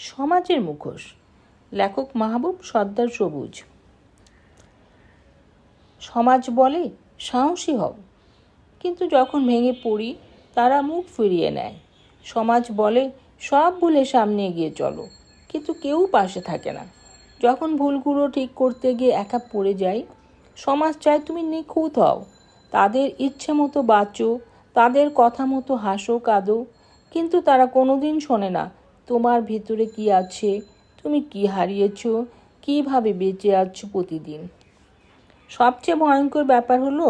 সমাজের মুখোশ। লেখক মাহবুব সর্দার সবুজ। সমাজ বলে, সাহসী হও। কিন্তু যখন ভেঙে পড়ি, তারা মুখ ফিরিয়ে নেয়। সমাজ বলে, সব ভুলে সামনে এগিয়ে চলো। কিন্তু কেউ পাশে থাকে না। যখন ভুলগুলো ঠিক করতে গিয়ে একা পড়ে যাই, সমাজ চায় তুমি নিখুঁত হও। তাদের ইচ্ছে মতো বাঁচো, তাদের কথা মতো হাসো, কাঁদো। কিন্তু তারা কোনোদিন শোনে না তোমার ভিতরে কি আছে? তুমি কি হারিয়েছ? কীভাবে বেঁচে আছো প্রতিদিন? সবচেয়ে ভয়ঙ্কর ব্যাপার হলো,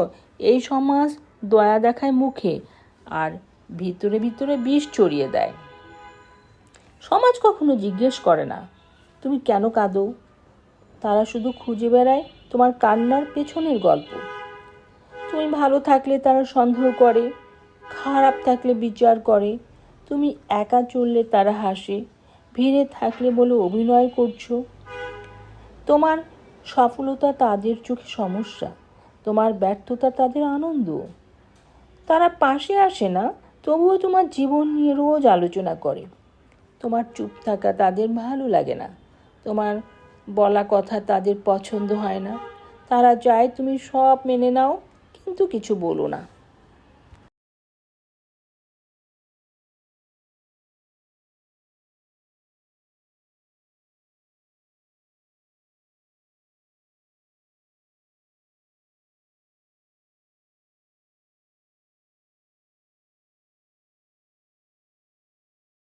এই সমাজ দয়া দেখায় মুখে আর ভিতরে ভিতরে বিষ চড়িয়ে দেয়। সমাজ কখনো জিজ্ঞেস করে না, তুমি কেন কাঁদো? তারা শুধু খুঁজে বেড়ায় তোমার কান্নার পেছনের গল্প। তুমি ভালো থাকলে তারা সন্দেহ করে, খারাপ থাকলে বিচার করে তুমি একা চললে তারা হাসে, ভিড়ে থাকলে বলে অভিনয় করছ। তোমার সফলতা তাদের চোখে সমস্যা, তোমার ব্যর্থতা তাদের আনন্দ। তারা পাশে আসে না, তবুও তোমার জীবন নিয়ে রোজ আলোচনা করে। তোমার চুপ থাকা তাদের ভালো লাগে না, তোমার বলা কথা তাদের পছন্দ হয় না। তারা চায় তুমি সব মেনে নাও, কিন্তু কিছু বলো না।